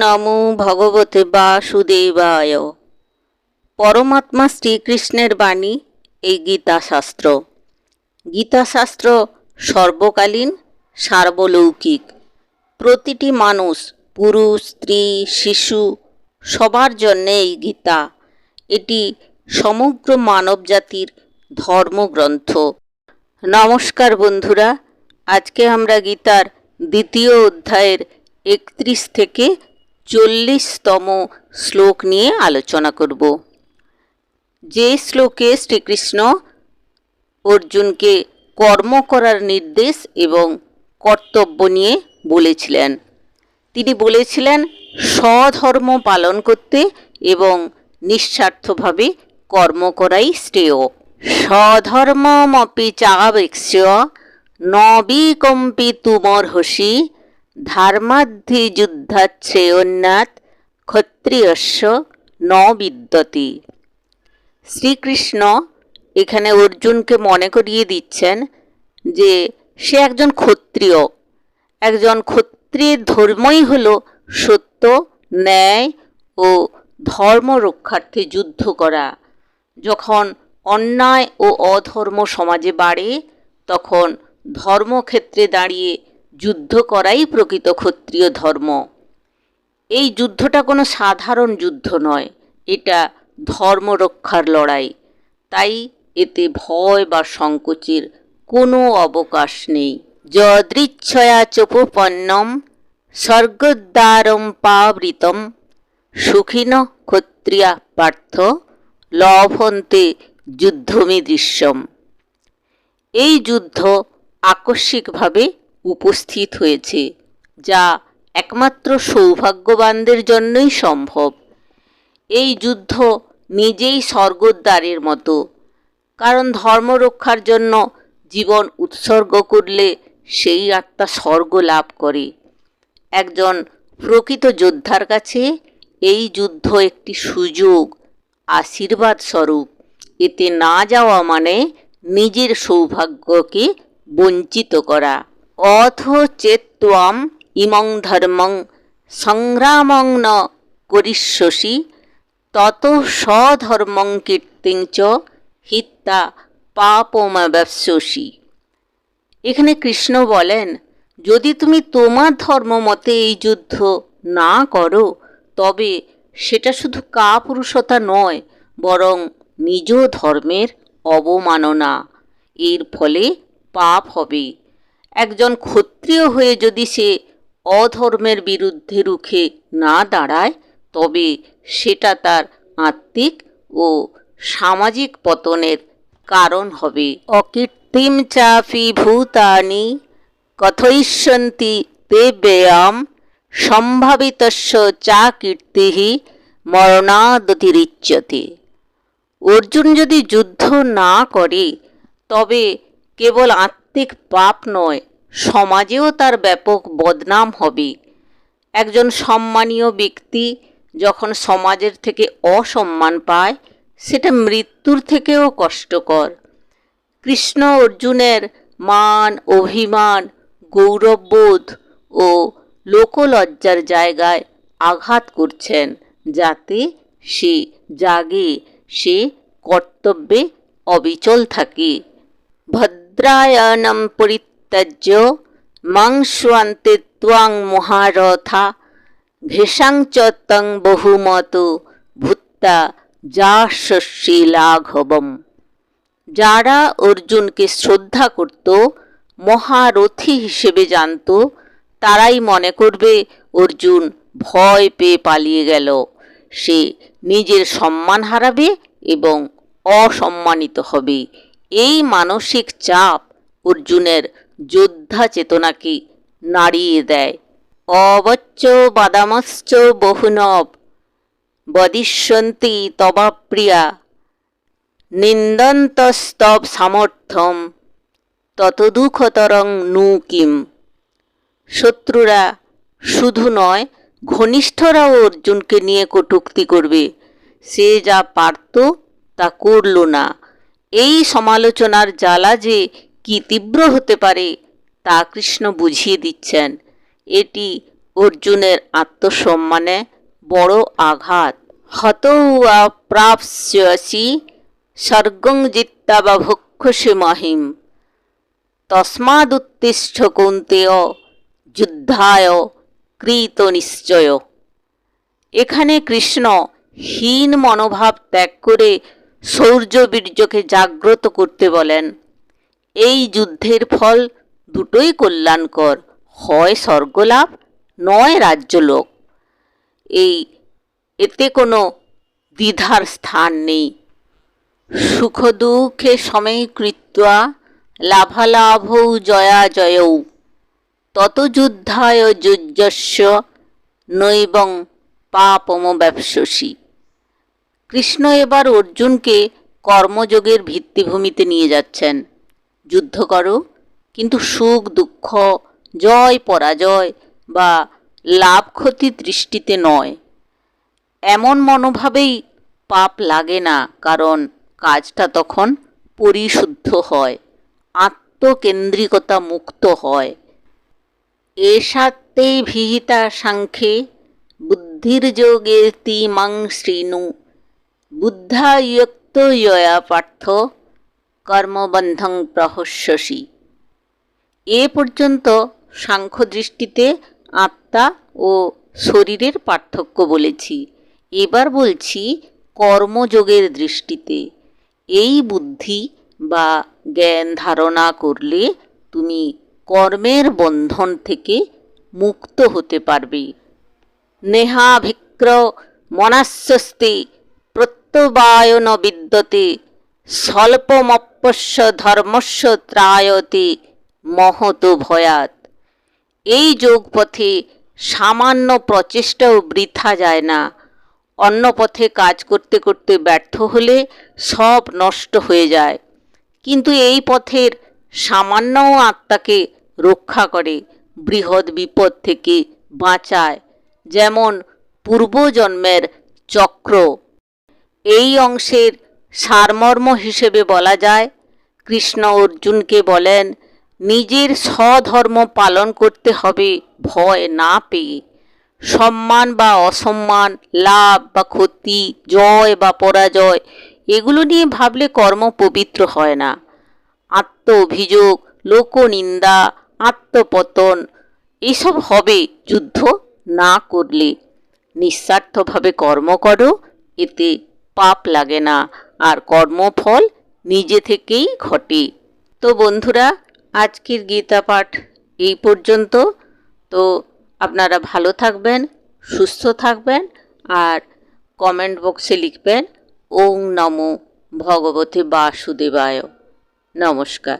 নমো ভগবতে বাসুদেবায়। পরমাত্মা শ্রীকৃষ্ণের বাণী, এই গীতাশাস্ত্র। গীতাশাস্ত্র সর্বকালীন, সার্বলৌকিক। প্রতিটি মানুষ, পুরুষ, স্ত্রী, শিশু, সবার জন্যে এই গীতা। এটি সমগ্র মানবজাতির ধর্মগ্রন্থ। নমস্কার বন্ধুরা, আজকে আমরা গীতার দ্বিতীয় অধ্যায়ের একত্রিশ থেকে চল্লিশতম শ্লোক নিয়ে আলোচনা করব। যে শ্লোকে শ্রীকৃষ্ণ অর্জুনকে কর্ম করার নির্দেশ এবং কর্তব্য নিয়ে বলেছিলেন, তিনি বলেছিলেন, স্বধর্ম পালন করতে এবং নিঃস্বার্থভাবে কর্ম করাই শ্রেয়। স্বধর্মমপি চাবেক্ষ নবিকম্পি তুমর্হসি ধর্মাদ্ধি যুদ্ধাচ্ছেয়ন্যাত ক্ষত্রিয়স্য ন বিদ্যতি শ্রীকৃষ্ণ এখানে অর্জুনকে মনে করিয়ে দিচ্ছেন যে সে একজন ক্ষত্রিয়। একজন ক্ষত্রিয় ধর্মই হল সত্য, ন্যায় ও ধর্ম রক্ষার্থে যুদ্ধ করা। যখন অন্যায় ও অধর্ম সমাজে বাড়ে, তখন ধর্মক্ষেত্রে দাঁড়িয়ে যুদ্ধ করাই প্রকৃত ক্ষত্রিয় ধর্ম। এই যুদ্ধটা কোনো সাধারণ যুদ্ধ নয়, এটা ধর্ম রক্ষার লড়াই। তাই এতে ভয় বা সংকোচের কোনো অবকাশ নেই। যদৃচ্ছয়া চোপপন্নম স্বর্গদ্বারম পাবৃতম সুখিন ক্ষত্রিয়া পার্থ লভন্তে যুদ্ধমি দৃশ্যম এই যুদ্ধ আকস্মিকভাবে উপস্থিত হয়েছে, যা একমাত্র সৌভাগ্যবানদের জন্যই সম্ভব। এই যুদ্ধ নিজেই স্বর্গদ্বারের মতো, কারণ ধর্ম রক্ষার জন্য জীবন উৎসর্গ করলে সেই আত্মা স্বর্গ লাভ করে। একজন প্রকৃত যোদ্ধার কাছে এই যুদ্ধ একটি সুযোগ, আশীর্বাদ স্বরূপ। এতে না যাওয়া মানে নিজের সৌভাগ্যকে বঞ্চিত করা। অথ চেত্ত্বাম ইমং ধর্মং সংগ্রামং ন করিষ্যসি, তত স্বধর্মং কীর্তিং চ হিত্তা পাপমব্যস্যসি এখানে কৃষ্ণ বলেন, যদি তুমি তোমার ধর্ম মতে এই যুদ্ধ না করো, তবে সেটা শুধু কাপুরুষতা নয়, বরং নিজ ধর্মের অবমাননা। এর ফলে পাপ হবে। একজন ক্ষত্রিয় হয়ে যদি সে অধর্মের বিরুদ্ধে রুখে না দাঁড়ায়, তবে সেটা তার আত্মিক ও সামাজিক পতনের কারণ হবে। অকীর্তিম চাপি ভূতানি কথয়িষ্যন্তি তে ব্যয়াম সম্ভাবিতস্য চা কীর্তি মরণাদতিরিচ্যতে অর্জুন যদি যুদ্ধ না করে, তবে কেবল আত্মিক পাপ নয়, সমাজেও তার ব্যাপক বদনাম হবে। একজন সম্মানীয় ব্যক্তি যখন সমাজের থেকে অসম্মান পায়, সেটা মৃত্যুর থেকেও কষ্টকর। কৃষ্ণ অর্জুনের মান, অভিমান, গৌরববোধ ও লোকলজ্জার জায়গায় আঘাত করছেন যাতে সে জাগে, সে কর্তব্যে অবিচল থাকে। ভদ্রায়ণম পরিত্যাজ্য মাংসান্তে ত্বাং মহারথা ভেষাংচ তং বহুমত ভূত্তা যা শস্যি লাঘবম যারা অর্জুনকে শ্রদ্ধা করত, মহারথী হিসেবে জানত, তারাই মনে করবে অর্জুন ভয় পেয়ে পালিয়ে গেল। সে নিজের সম্মান হারাবে এবং অসম্মানিত হবে। এই মানসিক চাপ অর্জুনের যোদ্ধা চেতনাকে নাড়িয়ে দেয়। অবচ্চ বাদামশ্চ বহুনব, বদিষ্যন্তি তবাপ্রিয়া নিন্দন্তস্তব সামর্থ্যম তত দুঃখতরং নু কিম। শত্রুরা শুধু নয়, ঘনিষ্ঠরাও অর্জুনকে নিয়ে কটুক্তি করবে। সে যা পারত তা করল না। এই সমালোচনার জ্বালা যে কি তীব্র হতে পারে, তা কৃষ্ণ বুঝিয়ে দিচ্ছেন। এটি অর্জুনের আত্মসম্মানে বড় আঘাত। হতৌয়া প্রাপ্স্যসি স্বর্গং জিত্তা বা ভক্ষসে মহিম। তস্মাদুত্তিষ্ঠ কৌন্তেয় যুদ্ধায় কৃত নিশ্চয়। এখানে কৃষ্ণ হীন মনোভাব ত্যাগ করে শৌর্য বীর্যকে জাগ্রত করতে বলেন। এই যুদ্ধের ফল দুটোই কল্যাণকর, হয় স্বর্গলাভ, নয় রাজ্যলোক। এই, এতে কোনো দ্বিধার স্থান নেই। সুখ দুঃখে সময় লাভালাভৌ জয়া জয়ৌ তত যুদ্ধায় যুজস্য নৈবং পাপম ব্যবসসী কৃষ্ণ এবার অর্জুনকে কর্মযোগের ভিত্তিভূমিতে নিয়ে যাচ্ছেন। যুদ্ধ করো, কিন্তু সুখ, দুঃখ, জয়, পরাজয় বা লাভ ক্ষতি দৃষ্টিতে নয়। এমন মনোভাবেই পাপ লাগে না, কারণ কাজটা তখন পরিশুদ্ধ হয়, আত্মকেন্দ্রিকতা মুক্ত হয়। এষাত্তে ভিহিতা সাংখ্যে বুদ্ধির্যোগে তিমাং শ্রীণু বুদ্ধায়ুক্ত ইয়া পার্থ কর্মবন্ধং প্রহস্যসি। এ পর্যন্ত সাংখ্য দৃষ্টিতে আত্মা ও শরীরের পার্থক্য বলেছি। এবার বলছি কর্মযোগের দৃষ্টিতে। এই বুদ্ধি বা জ্ঞান ধারণা করলে তুমি কর্মের বন্ধন থেকে মুক্ত হতে পারবে। নেহাভিক্র মনাস্বস্তি প্রত্যবায়ন বিদ্যতে স্বল্পমপ্যস্য ধর্মস্য ত্রায়তে মহত ভয়াত। এই যোগপথে সামান্য প্রচেষ্টাও বৃথা যায় না। অন্য পথে কাজ করতে করতে ব্যর্থ হলে সব নষ্ট হয়ে যায়। কিন্তু এই পথের সামান্যও আত্মাকে রক্ষা করে, বৃহৎ বিপদ থেকে বাঁচায়। যেমন পূর্বজন্মের চক্র এই অংশের সারমর্ম হিসেবে বলা যায়। কৃষ্ণ অর্জুনকে বলেন, নিজের স্বধর্ম পালন করতে হবে, ভয় না পেয়ে। সম্মান বা অসম্মান, লাভ বা ক্ষতি, জয় বা পরাজয়, এগুলো নিয়ে ভাবলে কর্ম পবিত্র হয় না। আত্ম অভিযোগ লোকনিন্দা, আত্মপতন, এসব হবে যুদ্ধ না করলে। নিঃস্বার্থভাবে কর্ম করো, এতে পাপ লাগে না, আর কর্মফল নিজে থেকেই ঘটে। তো বন্ধুরা, আজকের গীতা পাঠ এই পর্যন্ত। তো আপনারা ভালো থাকবেন, সুস্থ থাকবেন, আর কমেন্ট বক্সে লিখবেন, ওং নমো ভগবতে বাসুদেবায়। নমস্কার।